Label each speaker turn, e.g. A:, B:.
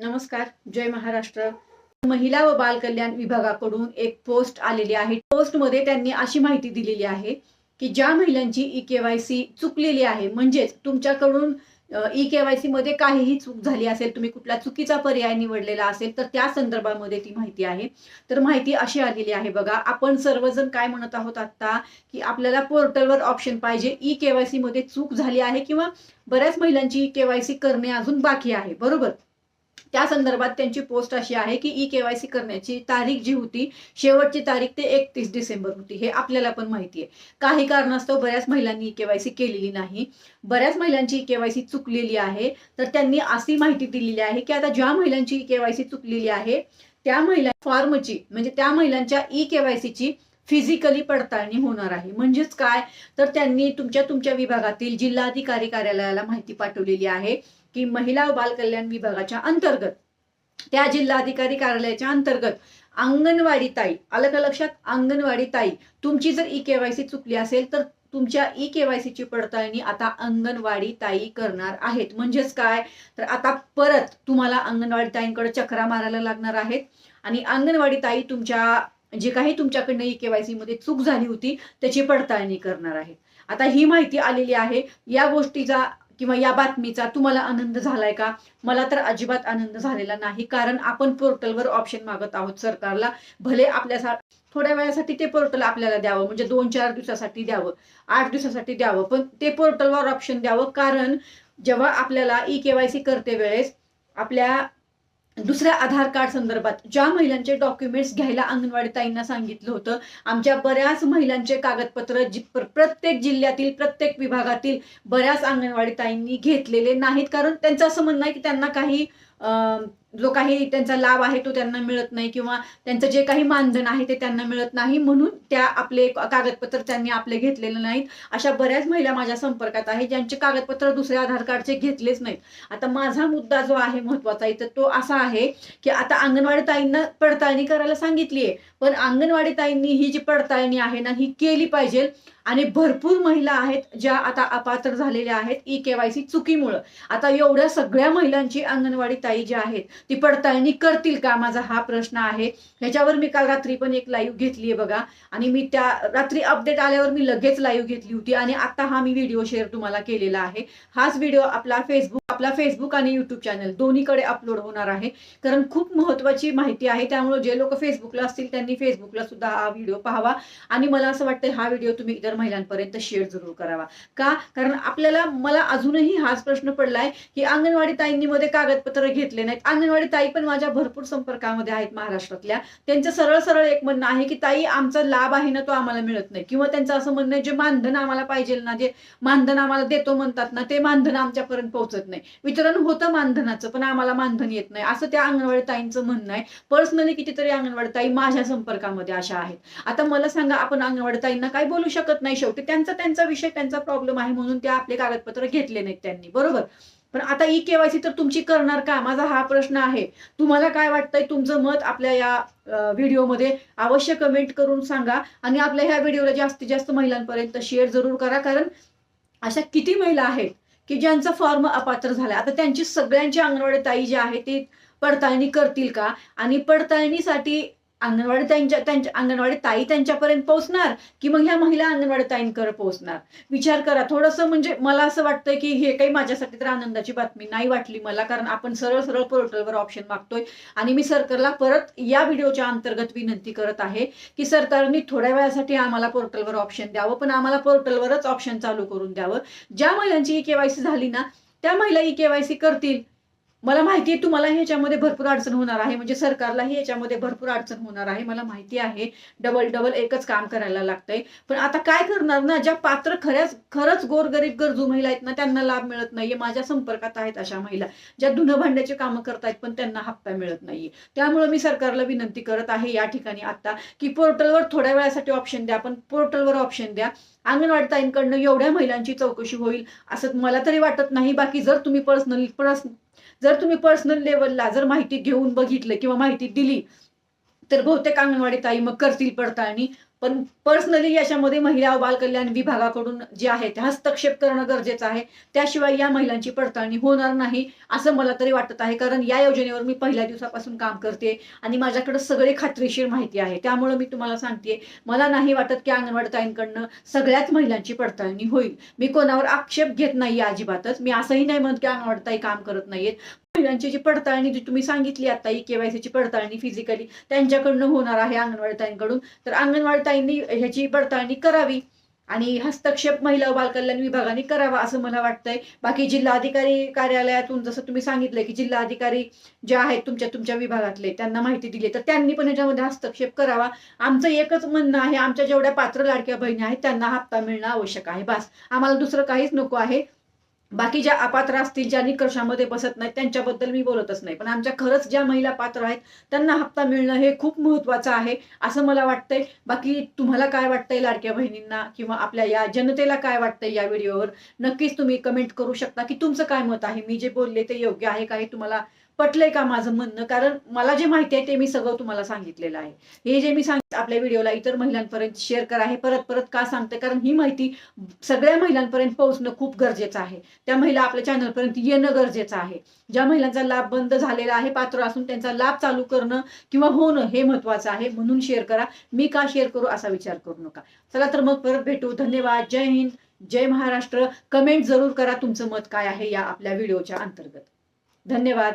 A: नमस्कार जय महाराष्ट्र. महिला व बाल कल्याण विभागाकडून एक पोस्ट आलेली आहे. पोस्टमध्ये त्यांनी अशी माहिती दिलेली आहे की ज्या महिलांची ई केवायसी चुकलेली आहे म्हणजेच तुमच्याकडून ई केवायसी मध्ये काहीही चूक झाली असेल तुम्ही कुठला चुकीचा पर्याय निवडलेला असेल तर त्या संदर्भामध्ये ती माहिती आहे. तर माहिती अशी आलेली आहे बघा आपण सर्वजण काय म्हणत आहोत आता की आपल्याला पोर्टलवर ऑप्शन पाहिजे ई केवायसी मध्ये चूक झाली आहे किंवा बऱ्याच महिलांची ई केवायसी करणे अजून बाकी आहे बरोबर? त्या संदर्भात त्यांची पोस्ट अशी आहे की ई केवायसी करण्याची तारीख जी होती शेवटची तारीख ते एकतीस डिसेंबर होती हे आपल्याला पण माहिती आहे. काही कारणास्तव बऱ्याच महिलांनी ई केवायसी केलेली नाही. बऱ्याच महिलांची ई केवायसी चुकलेली आहे. तर त्यांनी अशी माहिती दिलेली आहे की आता ज्या महिलांची ई केवायसी चुकलेली आहे त्या महिला फॉर्मची म्हणजे त्या महिलांच्या ई केवायसीची फिजिकली पडताळणी होणार आहे. म्हणजेच काय? तर त्यांनी तुमच्या तुमच्या विभागातील जिल्हाधिकारी कार्यालयाला माहिती पाठवलेली आहे. की महिला व विभागाच्या अंतर्गत त्या जिल्हाधिकारी कार्यालयाच्या अंतर्गत अंगणवाडी ताई आलं का लक्षात? अंगणवाडी ताई तुमची जर ई केवायसी चुकली असेल तर तुमच्या ई केवायसीची पडताळणी आता अंगणवाडी ताई करणार आहेत. म्हणजेच काय? तर आता परत तुम्हाला अंगणवाडी ताईंकडे चक्रा मारायला लागणार आहेत. आणि अंगणवाडी ताई तुमच्या जे काही तुमच्याकडनं ई केवायसी मध्ये चूक झाली होती त्याची पडताळणी करणार आहेत. आता ही माहिती आलेली आहे. या गोष्टीचा किंवा या बातमीचा तुम्हाला आनंद झालाय का? मला तर अजिबात आनंद झालेला नाही. कारण आपण पोर्टलवर ऑप्शन मागत आहोत सरकारला. भले आपल्या थोड्या वेळासाठी ते पोर्टल आपल्याला द्यावं. म्हणजे दोन चार दिवसासाठी द्यावं. आठ दिवसासाठी द्यावं. पण ते पोर्टलवर ऑप्शन द्यावं. कारण जेव्हा आपल्याला ई केवायसी करते वेळेस आपल्या दुसऱ्या आधार कार्ड संदर्भात ज्या महिलांचे डॉक्युमेंट्स घ्यायला अंगणवाडी ताईंना सांगितलं होतं आमच्या बऱ्याच महिलांचे कागदपत्र जि प्रत्येक जिल्ह्यातील प्रत्येक विभागातील बऱ्याच अंगणवाडी ताईंनी घेतलेले नाहीत. कारण त्यांचं असं म्हणणं आहे की त्यांना काही जो काही त्यांचा लाभ आहे तो त्यांना मिळत नाही किंवा त्यांचं जे काही मानधन आहे ते त्यांना मिळत नाही म्हणून त्या आपले कागदपत्र त्यांनी आपले घेतलेले नाहीत. अशा बऱ्याच महिला माझ्या संपर्कात आहे ज्यांचे कागदपत्र दुसऱ्या आधार कार्डचे घेतलेच नाहीत. आता माझा मुद्दा जो आहे महत्त्वाचा इथं तो असा आहे की आता अंगणवाडी ताईंना पडताळणी करायला सांगितली आहे. पण अंगणवाडी ताईंनी ही जी पडताळणी आहे ना ही केली पाहिजे. आणि भरपूर महिला आहेत ज्या आता अपात्र झालेल्या आहेत ई केवायसी चुकीमुळं. आता एवढ्या सगळ्या महिलांची अंगणवाडी ताई जी आहेत ती पडताळणी करतील का माझा हा प्रश्न आहे. ह्याच्यावर मी काल रात्री पण एक लाईव्ह घेतली आहे बघा. आणि मी त्या रात्री अपडेट आल्यावर मी लगेच लाईव्ह घेतली होती आणि आता हा मी व्हिडिओ शेअर तुम्हाला केलेला आहे. हाच व्हिडिओ आपला फेसबुक आपला फेसबुक आणि युट्यूब चॅनल दोन्हीकडे अपलोड होणार आहे. कारण खूप महत्वाची माहिती आहे. त्यामुळे जे लोक फेसबुकला असतील त्यांनी फेसबुकला सुद्धा हा व्हिडिओ पाहावा. आणि मला असं वाटतं हा व्हिडिओ तुम्ही इतर महिलांपर्यंत शेअर जरूर करावा. का? कारण आपल्याला मला अजूनही हाच प्रश्न पडलाय की अंगणवाडी ताईंनी मध्ये कागदपत्र घेतले नाहीत. अंगणवाडी ताई पण माझ्या भरपूर संपर्कामध्ये आहेत महाराष्ट्रातल्या. त्यांचं सरळ सरळ एक म्हणणं आहे की ताई आमचा लाभ आहे ना तो आम्हाला मिळत नाही. किंवा त्यांचं असं म्हणणं आहे जे मानधन आम्हाला पाहिजे ना जे मानधन आम्हाला देतो म्हणतात ना ते मानधन आमच्यापर्यंत पोहोचत नाही. वितरण होतं मानधनाचं पण आम्हाला मानधन येत नाही. असं त्या अंगणवाडी ताईंचं म्हणणं आहे. पर्सनली कितीतरी अंगणवाडी ताई माझ्या संपर्कामध्ये अशा आहेत. आता मला सांगा आपण अंगणवाडी ताईंना काही बोलू शकत नाही शेवटी. त्यांचा त्यांचा विषय त्यांचा प्रॉब्लेम आहे म्हणून त्या आपले कागदपत्र घेतले नाहीत त्यांनी. बरोबर? पण आता ई केवायसी तर तुमची करणार का? माझा हा प्रश्न आहे. तुम्हाला काय वाटतंय? तुमचं मत आपल्या या व्हिडिओमध्ये अवश्य कमेंट करून सांगा आणि आपल्या ह्या व्हिडिओला जास्तीत जास्त महिलांपर्यंत शेअर जरूर करा. कारण अशा किती महिला आहेत की ज्यांचा फॉर्म अपात्र झाला आता त्यांची सगळ्यांची अंगणवाडी ताई जी आहे ती पडताळणी करतील का? आणि पडताळणीसाठी अंगणवाडी त्यांच्या त्यांच्या अंगणवाडी ताई त्यांच्यापर्यंत पोहोचणार की मग ह्या महिला अंगणवाडी ताईंकडे पोहोचणार? विचार करा. थोडंसं म्हणजे मला असं वाटतंय की हे काही माझ्यासाठी तर आनंदाची बातमी नाही वाटली मला कारण आपण सरळ सरळ पोर्टलवर ऑप्शन मागतोय. आणि मी सरकारला परत या व्हिडिओच्या अंतर्गत विनंती करत आहे की सरकारने थोड्या वेळासाठी आम्हाला पोर्टलवर ऑप्शन द्यावं पण आम्हाला पोर्टलवरच ऑप्शन चालू करून द्यावं. ज्या महिलांची ई केवायसी झाली ना त्या महिला ई केवायसी करतील. मला माहिती आहे तुम्हाला ह्याच्यामध्ये भरपूर अडचण होणार आहे. म्हणजे सरकारलाही याच्यामध्ये भरपूर अडचण होणार आहे. मला माहिती आहे डबल डबल एकच काम करायला लागतंय. पण आता काय करणार ना ज्या पात्र खऱ्याच खरंच गोरगरीब गरजू महिला आहेत ना त्यांना लाभ मिळत नाहीये. माझ्या संपर्कात आहेत अशा महिला ज्या धुणं भांड्याचे कामं करतायत पण त्यांना हप्ता मिळत नाहीये. त्यामुळे मी सरकारला विनंती करत आहे या ठिकाणी आता की पोर्टलवर थोड्या वेळासाठी ऑप्शन द्या. पण पोर्टलवर ऑप्शन द्या. अंगणवाडी ताईंकडनं एवढ्या महिलांची चौकशी होईल असं मला तरी वाटत नाही. बाकी जर तुम्ही पर्सनली पर्स जर तुम्ही पर्सनल लेवलला जर माहिती घेऊन बघितलं किंवा माहिती दिली तर बहुतेक अंगणवाडी ताई मग करतील पडताळणी. पण पर्सनली याच्यामध्ये महिला व बालकल्याण विभागाकडून जे आहे ते हस्तक्षेप करणं गरजेचं आहे. त्याशिवाय या महिलांची पडताळणी होणार नाही असं मला तरी वाटत आहे. कारण या योजनेवर मी पहिल्या दिवसापासून काम करते आणि माझ्याकडे सगळी खात्रीशीर माहिती आहे. त्यामुळे मी तुम्हाला सांगते मला नाही वाटत की अंगणवाडी ताईंकडनं सगळ्याच महिलांची पडताळणी होईल. मी कोणावर आक्षेप घेत नाही अजिबातच. मी असंही नाही म्हणत की अंगणवाडी ताई काम करत नाहीयेत. महिलांची जी पडताळणी जी तुम्ही सांगितली आता ई केवायसीची पडताळणी फिजिकली त्यांच्याकडनं होणार आहे अंगणवाडीताईंकडून. तर अंगणवाडीताईंनी ह्याची पडताळणी करावी आणि हस्तक्षेप महिला बालकल्याण विभागाने करावा असं मला वाटतंय. बाकी जिल्हाधिकारी कार्यालयातून जसं तुम्ही सांगितलं की जिल्हाधिकारी जे आहेत तुमच्या तुमच्या विभागातले त्यांना माहिती दिली. तर त्यांनी पण याच्यामध्ये हस्तक्षेप करावा. आमचं एकच म्हणणं आहे आमच्या जेवढ्या पात्र लाडक्या बहिणी आहेत त्यांना हप्ता मिळणं आवश्यक आहे. बस. आम्हाला दुसरं काहीच नको आहे. बाकी ज्या अपात्र असतील ज्या निकषामध्ये बसत नाहीत त्यांच्याबद्दल मी बोलतच नाही. पण आमच्या खरंच ज्या महिला पात्र आहेत त्यांना हप्ता मिळणं हे खूप महत्वाचं आहे असं मला वाटतंय. बाकी तुम्हाला काय वाटतंय लाडक्या बहिणींना किंवा आपल्या या जनतेला काय वाटतंय या व्हिडिओवर? नक्कीच तुम्ही कमेंट करू शकता. की तुमचं काय मत आहे? मी जे बोलले ते योग्य आहे का? हे तुम्हाला पटलंय का माझं म्हणणं? कारण मला जे माहिती आहे ते मी सगळं तुम्हाला सांगितलेलं आहे. हे जे मी सांग आपल्या व्हिडिओला इतर महिलांपर्यंत शेअर करा. हे परत परत का सांगते? कारण ही माहिती सगळ्या महिलांपर्यंत पोहोचणं खूप गरजेचं आहे. त्या महिला आपल्या चॅनलपर्यंत येणं गरजेचं आहे. ज्या महिलांचा लाभ बंद झालेला आहे पात्र असून त्यांचा लाभ चालू करणं किंवा होणं हे महत्वाचं आहे. म्हणून शेअर करा. मी का शेअर करू असा विचार करू नका. चला तर मग परत भेटू. धन्यवाद. जय हिंद. जय महाराष्ट्र. कमेंट जरूर करा तुमचं मत काय आहे या आपल्या व्हिडिओच्या अंतर्गत. धन्यवाद.